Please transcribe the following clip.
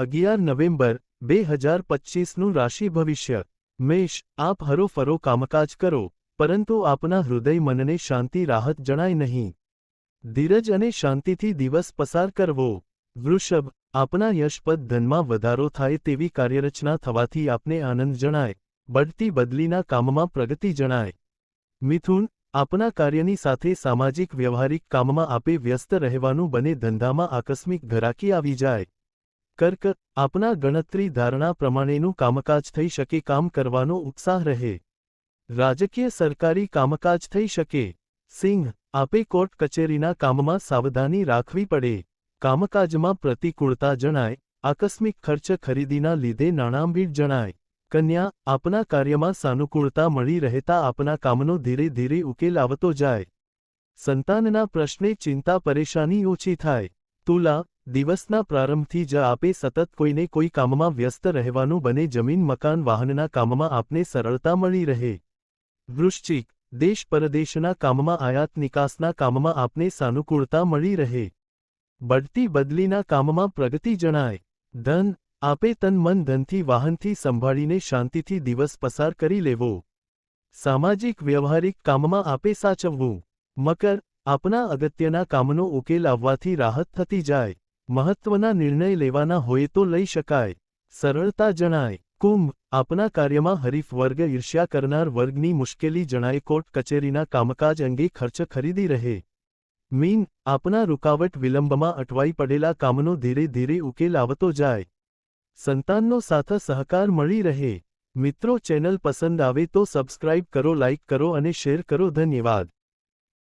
અગિયાર નવેમ્બર, બે હજાર પચ્ચીસનું રાશિ ભવિષ્ય. મેષ, આપ હરોફરો કામકાજ કરો, પરંતુ આપના હૃદય મનને શાંતિ રાહત જણાય નહીં. ધીરજ અને શાંતિથી દિવસ પસાર કરવો. વૃષભ, આપના યશપદ ધનમાં વધારો થાય તેવી કાર્યરચના થવાથી આપને આનંદ જણાય, બઢતી બદલીના કામમાં પ્રગતિ જણાય. મિથુન, આપના કાર્યની સાથે સામાજિક વ્યવહારિક કામમાં આપે વ્યસ્ત રહેવાનું બને ધંધામાં આકસ્મિક ઘરાકી આવી જાય. કર્ક, આપના ગણતરી ધારણા પ્રમાણેનું કામકાજ થઈ શકે, કામ કરવાનો ઉત્સાહ રહે. રાજકીય સરકારી કામકાજ થઈ શકે. સિંહ, આપે કોર્ટ કચેરીના કામમાં સાવધાની રાખવી પડે. કામકાજમાં પ્રતિકૂળતા જણાય, આકસ્મિક ખર્ચ ખરીદીના લીધે નાણાંબીડ જણાય. કન્યા, આપના કાર્યમાં સાનુકૂળતા મળી રહેતા આપના કામનો ધીરે ધીરે ઉકેલ આવતો જાય. સંતાનના પ્રશ્ને ચિંતા પરેશાની ઓછી થાય. તુલા દિવસના પ્રારંભથી જ આપે સતત કોઈને કોઈ કામમાં વ્યસ્ત રહેવાનું બને જમીન, મકાન, વાહનના કામમાં આપને સરળતા મળી રહે. વૃશ્ચિક, દેશ પરદેશના કામમાં આયાત નિકાસના કામમાં આપને સાનુકૂળતા મળી રહે. બઢતી બદલીના કામમાં પ્રગતિ જણાય. ધન, આપે તન મન ધનથી વાહનથી સંભાળીને શાંતિથી દિવસ પસાર કરી લેવો. સામાજિક વ્યવહારિક કામમાં આપે સાચવવું. મકર, આપના અગત્યના કામનો ઉકેલ આવવાથી રાહત થતી જાય. મહત્વના નિર્ણય લેવાના હોય તો લઈ શકાય. સરળતા જણાય. કુંભ, આપના કાર્યમાં હરીફ વર્ગ ઈર્ષ્યા કરનાર વર્ગની મુશ્કેલી જણાય. કોર્ટ કચેરીના કામકાજ અંગે ખર્ચ ખરીદી રહે. મીન, આપના રૂકાવટ વિલંબમાં અટવાઈ પડેલા કામનો ધીરે ધીરે ઉકેલ આવતો જાય. સંતાનનો સાથ સહકાર મળી રહે. મિત્રો ચેનલ પસંદ આવે તો સબસ્ક્રાઇબ કરો, લાઇક કરો અને શેર કરો. ધન્યવાદ.